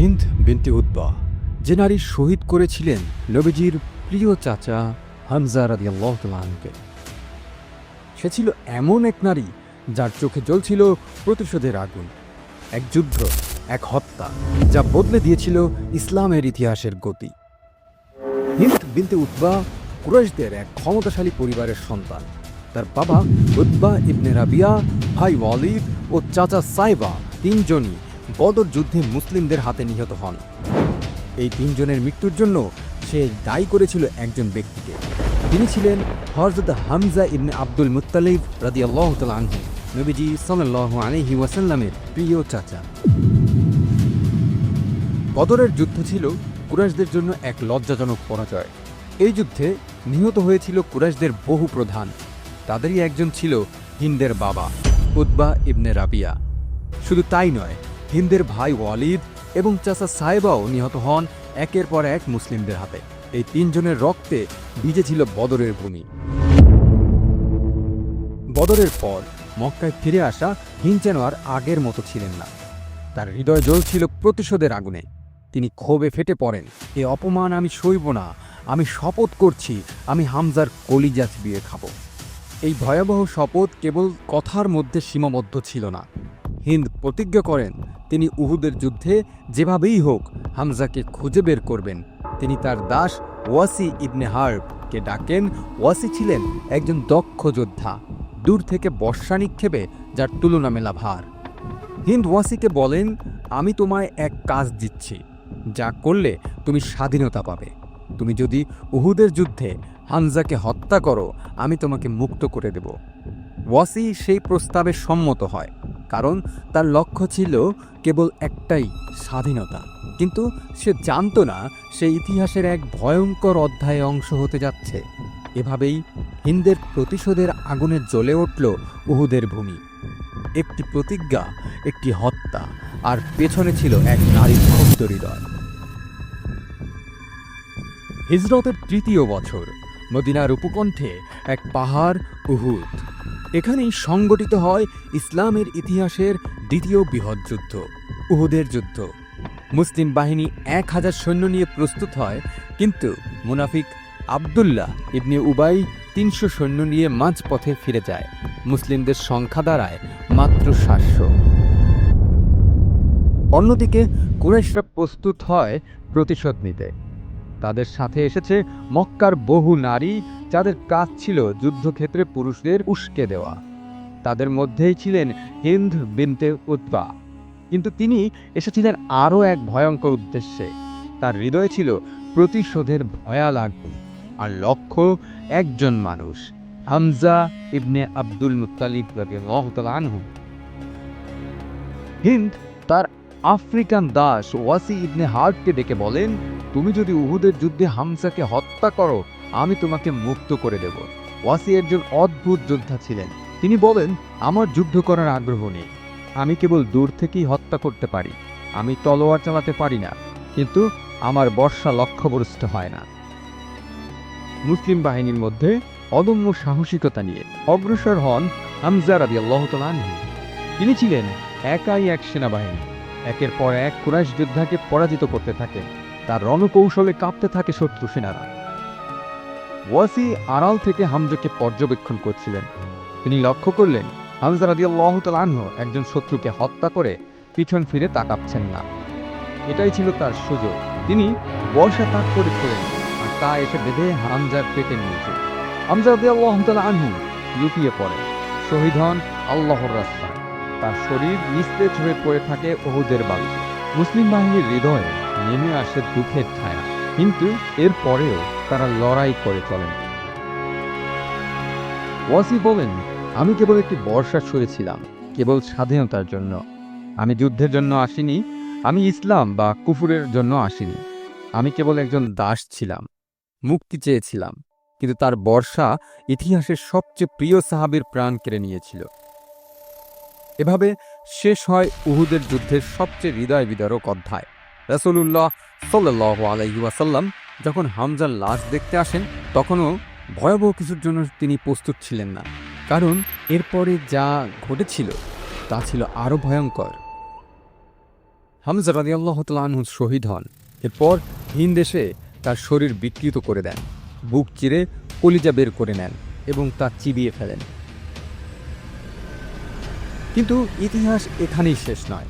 হিন্দ বিনতে উদ্বা যে নারী শহীদ করেছিলেন নবীজির প্রিয় চাচা হামজা রাদিয়াল্লাহ তালকে সে ছিল এমন এক নারী যার চোখে জ্বলছিল প্রতিশোধের আগুন, এক যুদ্ধ, এক হত্যা, যা বদলে দিয়েছিল ইসলামের ইতিহাসের গতি। হিন্দ বিনতে উদ্বা কুরাইশদের এক ক্ষমতাশালী পরিবারের সন্তান। তার বাবা উদ্বা ইবনে রাবিয়া, ভাই ওয়ালিদ ও চাচা সাইবা তিনজনই বদর যুদ্ধে মুসলিমদের হাতে নিহত হন। এই তিনজনের মৃত্যুর জন্য সে দায়ী করেছিল একজন ব্যক্তিকে। তিনি ছিলেন হজরত হামজা ইবনে আব্দুল মুত্তালিব রাদি আল্লাহ আনহু, নবীজি সাল্লাহ আলহি ওয়াসাল্লামের প্রিয় চাচা। বদরের যুদ্ধ ছিল কুরাইশদের জন্য এক লজ্জাজনক পরাজয়। এই যুদ্ধে নিহত হয়েছিল কুরাইশদের বহু প্রধান। তাদেরই একজন ছিল হিন্দের বাবা উদ্বা ইবনে রাবিয়া। শুধু তাই নয় হিন্দের ভাই ওয়ালিদ এবং চাচা সাহেবাও নিহত হন একের পর এক মুসলিমদের হাতে। এই তিনজনের রক্তে ভিজেছিল বদরের ভূমি। বদরের পর মক্কায় ফিরে আসা হিন যেন আর আগের মতো ছিলেন না। তার হৃদয় জ্বলছিল প্রতিশোধের আগুনে। তিনি ক্ষোভে ফেটে পড়েন, এ অপমান আমি সইব না, আমি শপথ করছি, আমি হামজার কলিজা চিবিয়ে খাব। এই ভয়াবহ শপথ কেবল কথার মধ্যে সীমাবদ্ধ ছিল না। হিন্দ প্রতিজ্ঞা করেন তিনি উহুদের যুদ্ধে যেভাবেই হোক হামজাকে খুঁজে বের করবেন। তিনি তার দাস ওয়াসি ইবনে হার্বকে ডাকেন। ওয়াসি ছিলেন একজন দক্ষ যোদ্ধা, দূর থেকে বর্ষা নিক্ষেপে যার তুলনা মেলা ভার। হিন্দ ওয়াসিকে বলেন, আমি তোমায় এক কাজ দিচ্ছি, যা করলে তুমি স্বাধীনতা পাবে। তুমি যদি উহুদের যুদ্ধে হামজাকে হত্যা করো, আমি তোমাকে মুক্ত করে দেব। ওয়াসি সেই প্রস্তাবে সম্মত হয়। কারণ তার লক্ষ্য ছিল কেবল একটাই, স্বাধীনতা। কিন্তু সে জানতো না সে ইতিহাসের এক ভয়ঙ্কর অধ্যায়ে অংশ হতে যাচ্ছে। এভাবেই হিন্দের প্রতিশোধের আগুনে জ্বলে উঠল উহুদের ভূমি। একটি প্রতিজ্ঞা, একটি হত্যা, আর পেছনে ছিল এক নারীর ক্ষুব্ধ হৃদয়। হিজরতের তৃতীয় বছর, মদিনার উপকণ্ঠে এক পাহাড় উহুদ। এখানেই সংগঠিত হয় ইসলামের ইতিহাসের দ্বিতীয় বৃহৎ যুদ্ধ, উহুদের যুদ্ধ। মুসলিম বাহিনী এক হাজার সৈন্য নিয়ে প্রস্তুত হয়, কিন্তু মুনাফিক আবদুল্লাহ ইবনে উবাই তিনশো সৈন্য নিয়ে মাঝপথে ফিরে যায়। মুসলিমদের সংখ্যা দাঁড়ায় মাত্র সাতশো। অন্যদিকে কুরাইশরা প্রস্তুত হয় প্রতিশোধ নিতে। তাদের সাথে এসেছে মক্কার বহু নারী যাদের কাজ ছিল যুদ্ধক্ষেত্রে পুরুষদের উস্কে দেওয়া। তাদের মধ্যেই ছিলেন হিন্দ বিনতে উৎপা কিন্তু তিনি এসেছিলেন আরও এক ভয়ঙ্কর উদ্দেশ্যে। তার হৃদয় ছিল প্রতিশোধের ভয়ালাগ আর লক্ষ্য একজন মানুষ, হামজা ইবনে আব্দুল মুতালিব আনহু। হিন্দ তার আফ্রিকান দাস ওয়াসি ইবনে হার্টকে ডেকে বলেন, তুমি যদি উহুদের যুদ্ধে হামজাকে হত্যা করো আমি তোমাকে মুক্ত করে দেব। ওয়াসি একজন অদ্ভুত যোদ্ধা ছিলেন। তিনি বলেন, আমার যুদ্ধ করার আগ্রহ নেই। আমি কেবল দূর থেকেই হত্যা করতে পারি। আমি তলোয়ার চালাতে পারি না। কিন্তু আমার বর্ষা লক্ষ্যবরস্ত হয় না। মুসলিম বাহিনীর মধ্যে অদম্য সাহসিকতা নিয়ে অগ্রসর হন হামজা রাদি আল্লাহ তিনি ছিলেন একাই এক সেনাবাহিনী। একের পর এক কুরাইশ যোদ্ধাকে পরাজিত করতে থাকে। তার রণকৌশলে কাঁপতে থাকে শত্রু সেনারা। ওয়াসি আড়াল থেকে হামজাকে পর্যবেক্ষণ করছিলেন। তিনি লক্ষ্য করলেন, হামজা আনহু একজন শত্রুকে হত্যা করে পিছন ফিরে তাকাচ্ছেন না। এটাই ছিল তার সুযোগ। তিনি বর্ষা তাক করে ছিলেন আর তা এসে বেঁধে হামজার পেটে নিয়েছে হামজা রাদি আল্লাহ আনহু লুকিয়ে পড়ে শহীদ হন আল্লাহর রাস্তা তার শরীর নিস্তেজ হয়ে পড়ে থাকে ওহুদের বালু মুসলিম বাহিনীর হৃদয়ে নেমে আসে দুঃখের ছায়া। কিন্তু এর পরেও তারা লড়াই করে চলেন। ওয়াসি বলেন, আমি কেবল একটি বর্ষা ছুঁড়েছিলাম কেবল স্বাধীনতার জন্য। আমি যুদ্ধের জন্য আসিনি, আমি ইসলাম বা কুফুরের জন্য আসিনি। আমি কেবল একজন দাস ছিলাম, মুক্তি চেয়েছিলাম, কিন্তু তার বর্ষা ইতিহাসের সবচেয়ে প্রিয় সাহাবীর প্রাণ কেড়ে নিয়েছিল। এভাবে শেষ হয় উহুদের যুদ্ধের সবচেয়ে হৃদয় বিদারক অধ্যায়। রাসূলুল্লাহ সাল্লাহ আলাইহি ওয়াসাল্লাম যখন হামজার লাশ দেখতে আসেন, তখনও ভয়াবহ কিছুর জন্য তিনি প্রস্তুত ছিলেন না। কারণ এরপরে যা ঘটেছিল, তা ছিল আরও ভয়ঙ্কর। হামজা রাদিয়াল্লাহ তালাহু শহীদ হন। এরপর হিন্দ এসে তার শরীর বিকৃত করে দেন, বুক চিরে কলিজা বের করে নেন এবং তা চিবিয়ে ফেলেন। কিন্তু ইতিহাস এখানেই শেষ নয়।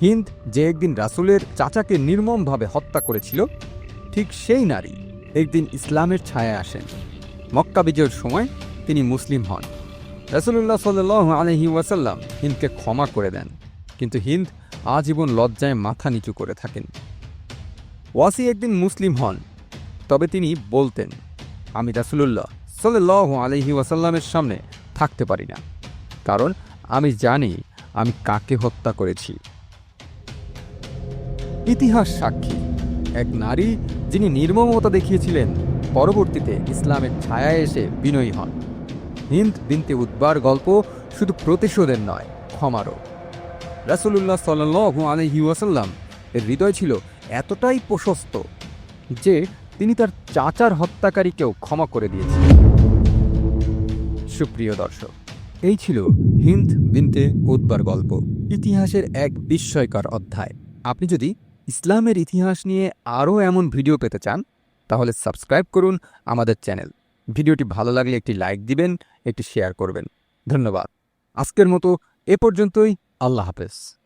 হিন্দ যে একদিন রাসূলের চাচাকে নির্মমভাবে হত্যা করেছিল ঠিক সেই নারী একদিন ইসলামের ছায়ায় আসেন। মক্কা বিজয়ের সময় তিনি মুসলিম হন। রাসূলুল্লাহ সাল্লাহ আলহি ওয়াসাল্লাম হিন্দকে ক্ষমা করে দেন, কিন্তু হিন্দ আজীবন লজ্জায় মাথা নিচু করে থাকেন। ওয়াসি একদিন মুসলিম হন, তবে তিনি বলতেন, আমি রাসূলুল্লাহ সাল্লাহ আলহি ওয়াসাল্লামের সামনে থাকতে পারি না, কারণ আমি জানি আমি কাকে হত্যা করেছি। ইতিহাস সাক্ষী এক নারী যিনি নির্মমতা দেখিয়েছিলেন, পরবর্তীতে ইসলামের ছায়ায় এসে বিনয়ী হন। হিন্দ বিনতে উদ্বার গল্প শুধু প্রতিশোধের নয়, ক্ষমারও। রাসূলুল্লাহ সাল্লু আলহি ওয়াসাল্লাম এর হৃদয় ছিল এতটাই প্রশস্ত যে তিনি তার চাচার হত্যাকারীকেও ক্ষমা করে দিয়েছিলেন। সুপ্রিয় দর্শক, এই ছিল হিন্দ বিনতে উদ্বার গল্প। ইতিহাসের এক বিস্ময়কর অধ্যায়। আপনি যদি ইসলামের ইতিহাস নিয়ে আরও এমন ভিডিও পেতে চান, তাহলে সাবস্ক্রাইব করুন আমাদের চ্যানেল। ভিডিওটি ভালো লাগলে একটি লাইক দিবেন, একটি শেয়ার করবেন। ধন্যবাদ। আজকের মতো এ পর্যন্তই। আল্লাহ হাফেজ।